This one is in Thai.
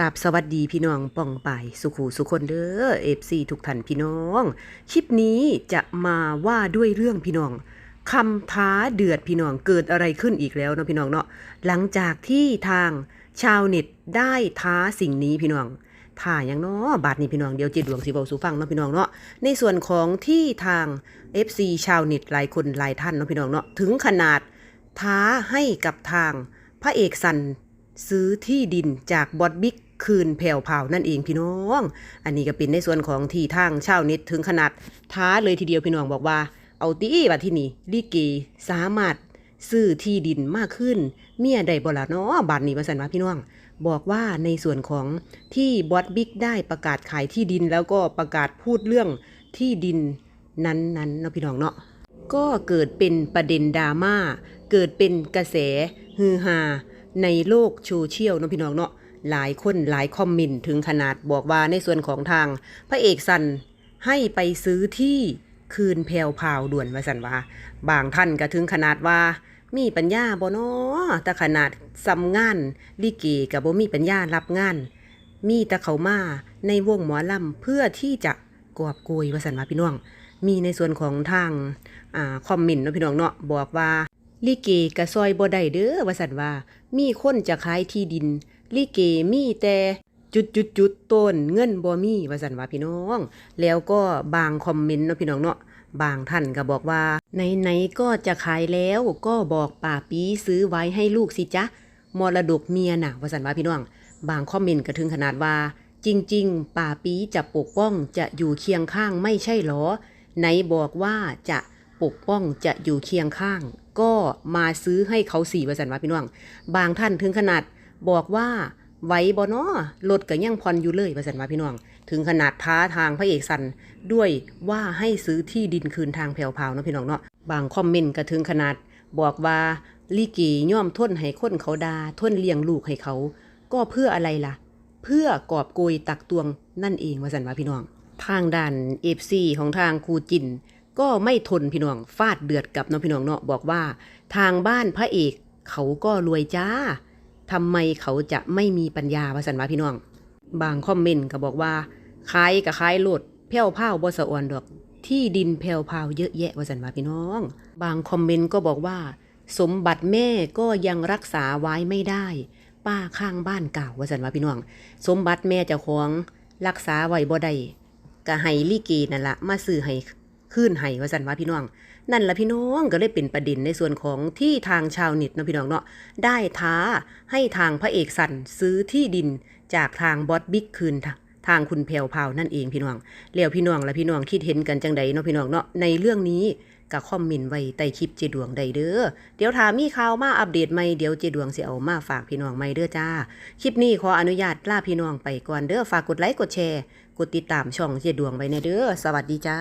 กับสวัสดีพี่น้องป่องไปสุขูสุคนเด้อเอฟซีทุกท่านพี่น้อง คลิปนี้จะมาว่าด้วยเรื่องพี่น้องคำท้าเดือดพี่น้องเกิดอะไรขึ้นอีกแล้วเนาะพี่น้องเนาะหลังจากที่ทางชาวเน็ตได้ท้าสิ่งนี้พี่น้องท่าอย่างเนาะบาทนี้พี่น้องเดี๋ยวจิตดวงสิเบาสูฟังเนาะพี่น้องเนาะในส่วนของที่ทาง FC ชาวเน็ตหลายคนหลายท่านเนาะพี่น้องเนาะถึงขนาดท้าให้กับทางพระเอกสัน ซื้อที่ดินจากบอดบิ๊กคืนแผ่วเผานั่นเองพี่น้อง อันนี้ก็เป็นในส่วนของที่ทางเช่าเน็ตถึงขนาดท้าเลยทีเดียวพี่น้องบอกว่า เอาตีว่าที่นี่ลิเกสามารถซื้อที่ดินมากขึ้น เมียได้บ่ละเนาะบาทนี้ว่าสันว่าพี่น้อง บอกว่าในส่วนของที่บอดบิ๊กได้ประกาศขายที่ดินแล้วก็ประกาศพูดเรื่องที่ดินนั้นๆเนาะพี่น้องเนาะก็เกิดเป็นประเด็นดราม่าเกิดเป็นกระแสฮือฮา ในโลกโซเชียลเนาะพี่น้องเนาะหลายคนหลายคอมเมนต์ถึงขนาดบอกว่าในส่วนของทาง พระเอกสันให้ไปซื้อที่คืนแพวพาวด่วนว่าสันว่า บางท่านก็ถึงขนาดว่ามีปัญญาบ่เนาะแต่ขนาดซ้ำงานลิเกกับบ่มีปัญญารับงาน มีแต่เขามาในวงหมอลำเพื่อที่จะกอบโกยว่าสันว่าพี่น้อง มีในส่วนของทางอ่าคอมเมนต์นะพี่น้องเนาะบอกว่าลิเกกะซอยบ่ได้เด้อว่าซั่นว่า มีคนจะขายที่ดิน ลิเกมีแต่จุดจุดจุดๆต้นเงินบ่มีว่าซั่นว่าพี่น้อง แล้วก็บางคอมเมนต์เนาะพี่น้องเนาะบางท่านก็บอกว่าไหนๆก็จะขายแล้วก็บอกป่าปีซื้อไว้ให้ลูกสิจ๊ะมรดกเมียน่ะว่าซั่นว่าพี่น้อง บางคอมเมนต์ก็ถึงขนาดว่า จริง ๆ ป่าปีจะปกป้องจะอยู่เคียงข้างไม่ใช่หรอ ไหนบอกว่าจะปกป้องจะอยู่เคียงข้าง ก็มาซื้อให้เขาสี่ประสันว่าพี่น้อง บางท่านถึงขนาดบอกว่าไหวบ่เนาะรถก็ยังผ่อนอยู่เลยประสันว่าพี่น้อง ถึงขนาดท้าทางพระเอกสันด้วยว่าให้ซื้อที่ดินคืนทางแผ่วพาวเนาะพี่น้องเนาะ บางคอมเมนต์ก็ถึงขนาดบอกว่าลิเกย่อมทนให้คนเขาดาทนเลี้ยงลูกให้เขา ก็เพื่ออะไรล่ะ เพื่อกอบโกยตักตวงนั่นเองว่าสันว่าพี่น้อง ทางด้านเอฟซีของทางครูจิน ก็ไม่ทนพี่น้องฟาดเดือดกับน้องพี่น้องเนาะบอกว่า ทางบ้านพระเอกเขาก็รวยจ้าทำไมเขาจะไม่มีปัญญาวาสันวาพี่น้อง บางคอมเมนต์ก็บอกว่าขายกับขายโลดแผ่วพราบ่สะอวนดอก ที่ดินแผ่วพราวเยอะแยะวาสันวาพี่น้อง บางคอมเมนต์ก็บอกว่า สมบัติแม่ก็ยังรักษาไว้ไม่ได้ ป้าข้างบ้านเก่าวาสันวาพี่น้อง สมบัติแม่เจ้าของรักษาไว้บ่ได้ก็ให้ลิเกนั่นละมาซื้อให้ คืนให้ว่าสันว่าพี่น้อง นั่นละพี่น้องก็เลยเป็นประเด็นในส่วนของที่ทางชาวเน็ตนะพี่น้องเนาะได้ท้าให้ทางพระเอกสันซื้อที่ดินจากทางบอสบิ๊กคืนทางทางคุณแพรวพาวนั่นเองพี่น้องแล้วพี่น้องและพี่น้องคิดเห็นกันจังใดเนาะพี่น้องเนาะในเรื่องนี้ก็คอมเมนต์ไว้ใต้คลิปเจดวงใดเด้อ เดี๋ยวถามีข่าวมาอัปเดตใหม่เดี๋ยวเจดวงสิเอามาฝากพี่น้องใหม่เด้อจ้า คลิปนี้ขออนุญาตลาพี่น้องไปก่อนเด้อ ฝากกดไลค์กดแชร์ กดติดตามช่องเจดวงไว้ในเด้อ สวัสดีจ้า